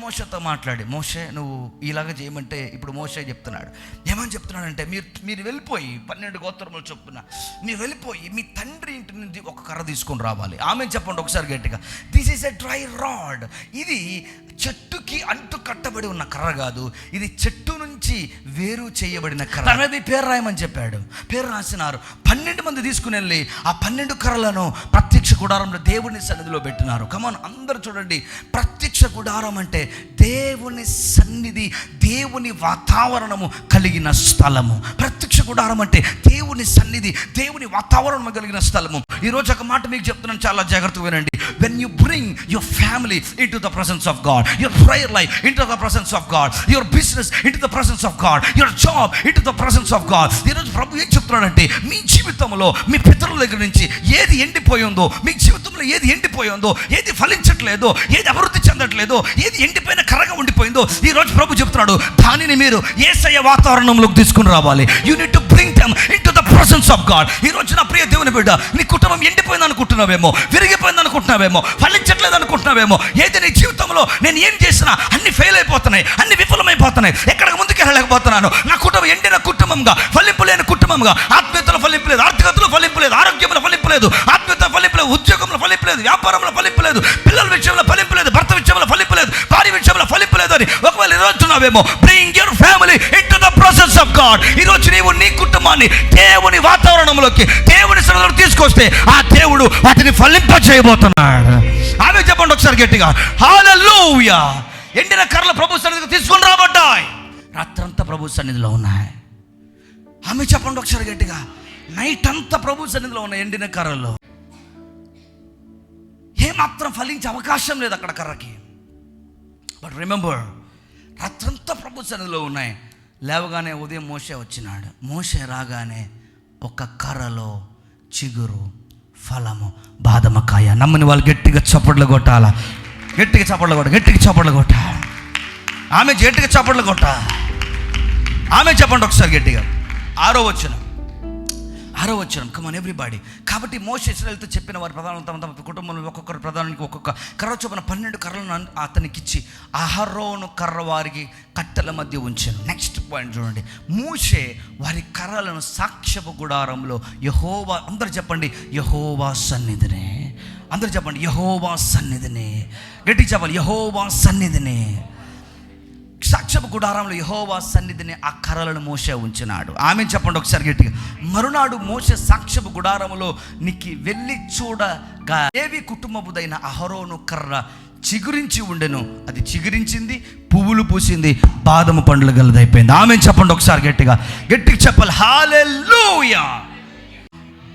మోసతో మాట్లాడి మోసే నువ్వు ఇలాగ చేయమంటే ఇప్పుడు మోసే చెప్తున్నాడు. ఏమని చెప్తున్నాడంటే మీరు మీరు వెళ్ళిపోయి పన్నెండు గోత్రములు చొప్పున మీరు వెళ్ళిపోయి మీ తండ్రి ఇంటి నుంచి ఒక కర్ర తీసుకొని రావాలి. ఆమె చెప్పండి ఒకసారి గట్టిగా. This is a dry rod ఇది చెట్టుకి అంటు కట్టబడి ఉన్న కర్ర కాదు ఇది చెట్టు నుంచి వేరు చేయబడిన కర్ర. తన మీద ఈ పేరు రాయమని చెప్పాడు. పేరు రాసినారు. పన్నెండు మంది తీసుకుని వెళ్ళి ఆ పన్నెండు కర్రలను ప్రత్యక్ష గుడారంలో దేవుని సన్నిధిలో పెట్టినారు. కమాన్ అందరూ చూడండి. ప్రత్యక్ష గుడారం అంటే దేవుని సన్నిధి దేవుని వాతావరణము కలిగిన స్థలము. ప్రత్యక్ష గుడారం అంటే దేవుని సన్నిధి దేవుని వాతావరణం కలిగిన స్థలము. ఈరోజు ఒక మాట మీకు చెప్తున్నాను చాలా జాగ్రత్తగా వినండి. When you bring your family into the presence of God your prayer life into the presence of God your business into the presence of God your job into the presence of God ఈరోజు ప్రభు ఏం చెప్తున్నాడంటే మీ జీవితంలో మీ పితరుల దగ్గర నుంచి ఏది ఎండిపోయి ఉందో మీ జీవితంలో ఏది ఎండిపోయి ఉందో ఏది ఫలించట్లేదో ఏది అభివృద్ధి చెందట్లేదో ఏది ఎండిపోయిన కరగా ఉండిపోయిందో ఈ రోజు ప్రభు చెప్తున్నాడు దానిని మీరు ఏసయ్య వాతావరణంలోకి తీసుకుని రావాలి. You need to bring them into the presence of God ఈ రోజు నా ప్రియ దేవుని బిడ్డ నీ కుటుంబం ఎండిపోయింది అనుకుంటున్నావేమో విరిగిపోయింది అనుకుంటున్నావేమో ఫలించట్లేదు అనుకుంటున్నావేమో ఏది నీ జీవితంలో నేను ఏం చేసినా అన్ని ఫెయిల్ అయిపోతున్నాయి అన్ని విఫలమైపోతున్నాయి ఎక్కడికి ముందుకు వెళ్ళలేకపోతున్నాను. నా కుటుంబం ఎండిన కుటుంబంగా ఫలింపు లేని కుటుంబంగా ఆత్మీయతలో ఫలింపు లేదు ఆర్థికతలో ఫలింపు లేదు ఆరోగ్యంలో ఫలింపు లేదు ఆత్మీయత ఫలింపు లేదు ఉద్యోగంలో ఫలింపు లేదు వ్యాపారంలో ఫలింపు లేదు పిల్లల విషయంలో ఫలింపు లేదు భర్త విషయంలో ఫలింపు లేదు భార్య విషయంలో ఫలింపు లేదు అని వెళ్తున్నావేమో bring your family into the process of God ఈరోజు నీవు నీ కుటుంబాన్ని దేవుని వాతావరణంలోకి దేవుని సన్నిధిలోకి తీసుకొస్తే ఆ దేవుడు వాటిని ఫలింప చేయబోతున్నాడు. ఆమె చెప్పండి ఒకసారి గట్టిగా. హాలూయా ఎండిన కర్రలు ప్రభు సన్నిధికి తీసుకొని రాబడ్డాయి. రాత్రంతా ప్రభు సన్నిధిలో ఉన్నాయి. ఆమె చెప్పండి ఒకసారి గట్టిగా. నైట్ అంతా ప్రభు సన్నిధిలో ఉన్న ఎండిన కర్రలు. ఏమాత్రం ఫలించే అవకాశం లేదు అక్కడ కర్రకి. బట్ రిమెంబర్ రాత్రంతా ప్రభు సన్నిధిలో ఉన్నాయి. లేవగానే ఉదయం మోసే వచ్చినాడు. మోసే రాగానే ఒక కర్రలో చిగురు ఫలము బాదమకాయ నమ్మని వాళ్ళు గట్టిగా చప్పట్లు కొట్టాల? గట్టిగా చప్పట్లు కొట్ట గట్టిగా చప్పట్లు కొట్ట. ఆమె గట్టిగా చప్పట్లు కొట్ట. ఆమె చెప్పండి ఒకసారి గట్టిగా. ఆరో వచ్చిన ఆరో వచ్చిన కమాన్ ఎవ్రీబాడీ కాబట్టి మోస ఇస్రాయల్తో చెప్పిన వారి ప్రధానం తమ తమ కుటుంబంలో ఒక్కొక్కరు ప్రధానానికి ఒక్కొక్క కర్ర చొప్పున పన్నెండు కర్రలను అతనికిచ్చి అతనికి ఇచ్చి అహరోను కర్ర వారికి కట్టెల మధ్య ఉంచాను. నెక్స్ట్ పాయింట్ చూడండి. మూసే వారి కర్రలను సాక్ష్యపు గుడారంలో యహోవా అందరు చెప్పండి యహోవా సన్నిధినే. అందరు చెప్పండి యహోవా సన్నిధినే. గట్టి చెప్పాలి యహోవా సన్నిధినే. సాక్ష్యపు గుడారంలో యహోవా సన్నిధిని ఆ కర్రలను మోసే ఉంచినాడు. ఆమె చెప్పండి ఒకసారి గట్టిగా? మరునాడు మోసే సాక్ష్యపు గుడారములో నీకు వెళ్ళి చూడగా దేవి కుటుంబముదైన అహరోను కర్ర చిగురించి ఉండెను. అది చిగురించింది పువ్వులు పూసింది బాదము పండ్లు గలదైపోయింది. ఆమె చెప్పండి ఒకసారి గట్టిగా? గట్టిగా చెప్పాలి. హాలే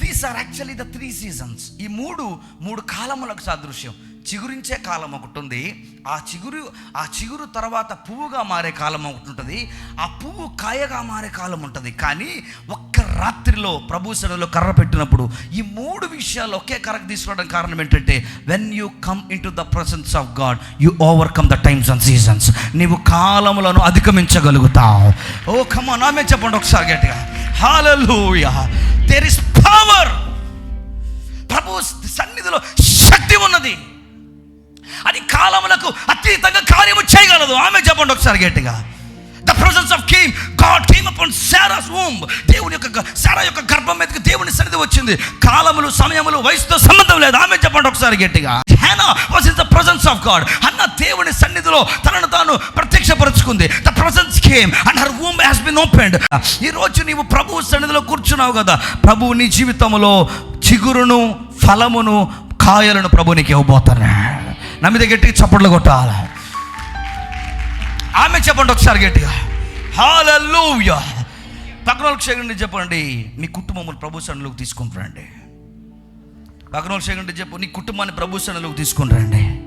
these are actually the three seasons ఈ మూడు మూడు కాలములకు సాదృశ్యం. చిగురించే కాలం ఒకటి ఉంది. ఆ చిగురు ఆ చిగురు తర్వాత పువ్వుగా మారే కాలం ఒకటి ఉంటుంది. ఆ పువ్వు కాయగా మారే కాలం ఉంటుంది. కానీ ఒక్క రాత్రిలో ప్రభు సన్నిధిలో కర్ర పెట్టినప్పుడు ఈ మూడు విషయాలు ఒకే కర్రకు తీసుకురావడం కారణం ఏంటంటే when you come into the presence of God you overcome the times and seasons నీవు కాలములను అధిగమించగలుగుతావు. ఓ కమ్మ నామే చెప్పండి ఒకసారి గట్టిగా. హాలూయా దెర్ ఇస్ విపరీతంగా కార్యము చేయగలదు. ఆమె చెప్పండి ఒకసారి గట్టిగా. The presence of came God came upon Sarah's womb దేవుని యొక్క సారా యొక్క గర్భం మీదకి దేవుని సన్నిధి వచ్చింది. కాలములు సమయములు వయసుతో సంబంధం లేదు. ఆమె చెప్పండి ఒకసారి గట్టిగా. Hannah was is the presence of God అన్న దేవుని సన్నిధిలో తనను తాను ప్రత్యక్షపరుచుకుంది. The presence came and her womb has been opened ఈ రోజు నీవు ప్రభు సన్నిధిలో కూర్చున్నావు కదా. ప్రభువు నీ జీవితంలో చిగురును ఫలమును కాయలను ప్రభు నీకు ఇవ్వబోతున్నా నా మీద గట్టిగా చప్పట్లు కొట్టాలి. ఆమె చెప్పండి ఒకసారి గట్టిగా. హాలూయా పక్కన వాళ్ళకి చెప్పండి మీ కుటుంబములు ప్రభు సన్నిలోకి తీసుకుంటారండి పక్కన వాళ్ళకి చేయకండి చెప్పు నీ కుటుంబాన్ని ప్రభు సన్నిలోకి తీసుకుంటారండి